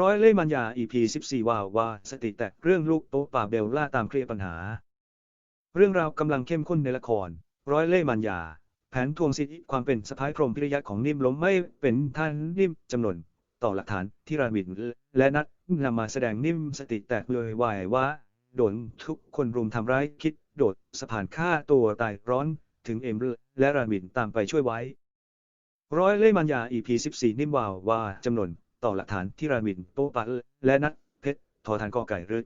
ร้อยเล่มันยา EP 14 ว่าว่าสติแตกเรื่องลูกโต๊ะป่าเบลล่าตามเคลียร์ปัญหา เรื่องราวกำลังเข้มข้นในละคร ร้อยเล่มันยาแผนทวงสิทธิความเป็นสะพ้ายพรมพิริยะของนิ่มล้มไม่เป็นท่านนิ่มจำนวนต่อหลักฐานที่รามินและนัดนำมาแสดงนิ่มสติแตกเลยวายว่า โดนทุกคนรุมทำร้ายคิด โดดสะพานฆ่าตัวตายร้อนถึงเอ็มและรามินตามไปช่วยไว้ ร้อยเล่มันยา EP 14 นิ่มวาวว่าจำนวน ต่อหลักฐานที่รามินโปปะและนัดเพชรทอทานกอไก่รึ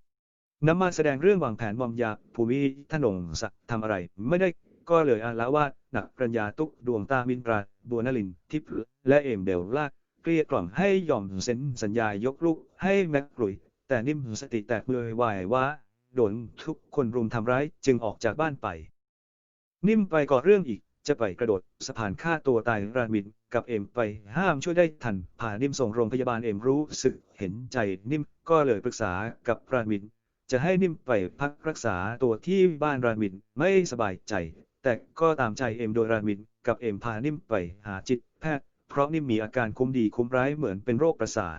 นำมาแสดงเรื่องวางแผนมอมยาภูมิทนงศักทำอะไร ไม่ได้ก็เลยอาละวาดหนักปรัญญาตุกดวงตามินตราบัวนลินทิพย์และเอมเดลลากเกลี้ยกล่อมให้ยอมเซ็นสัญญายกลูกให้แม็กกลุยแต่นิ่มสติแตกเลยวายว่าโดนทุกคนรุมทำร้ายจึงออกจากบ้านไป นิ่มไปก่อเรื่องอีกจะไปกระโดดสะพานฆ่าตัวตายรามิน กับเอ็มไปห้ามช่วยได้ทันพานิ่มส่งโรงพยาบาลเอ็มรู้สึกเห็นใจนิ่มก็เลยปรึกษากับรามิน จะให้นิ่มไปพักรักษาตัวที่บ้านรามินไม่สบายใจ แต่ก็ตามใจเอ็มโดยรามินกับเอ็มพานิ่มไปหาจิตแพทย์ เพราะนิ่มมีอาการคุ้มดีคุ้มร้ายเหมือนเป็นโรคประสาท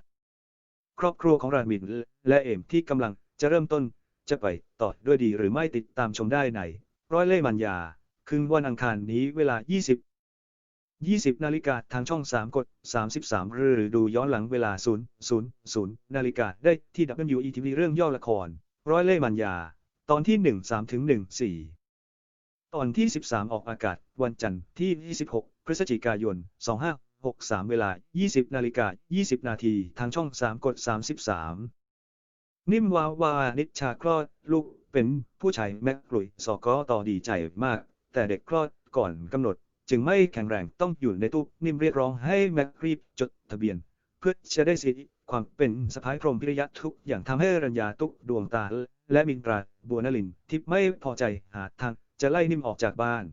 ครอบครัวของรามินและเอ็มที่กำลังจะเริ่มต้นจะไปต่อด้วยดีหรือไม่ติดตามชมได้ในร้อยเล่หมันยา คืนวันอังคารนี้เวลา 20 20 นาฬิกาทางช่อง 3 กด 33 หรือดูย้อนหลังเวลา 0 0 0 นาฬิกาได้ที่ WETV เรื่องย่อละคร ร้อยเล่ห์มันยา ตอนที่ 1 3ถึง1 4 ตอนที่ 13 ออกอากาศ วันจันทร์ที่ 26 พฤศจิกายน 2563 เวลา 20 นาฬิกา 20 นาทีทางช่อง 3 กด 33 นิ่มวาวานิชาคลอดลูกเป็นผู้ชายแม็กกลุยสอกอต่อดีใจมาก แต่เด็กคลอดก่อนกำหนด จึงไม่แข็งแรงต้องอยู่ในตู้นิ่มเรียกร้องให้แม็กรีบจดทะเบียน เพื่อจะได้สิทธิความเป็นสะพ้ายพรหมพิริยะทุกอย่างทำให้รัญญาตุกดวงตาและมินตราบัวนลินทิพย์ไม่พอใจหาทางจะไล่นิ่มออกจากบ้าน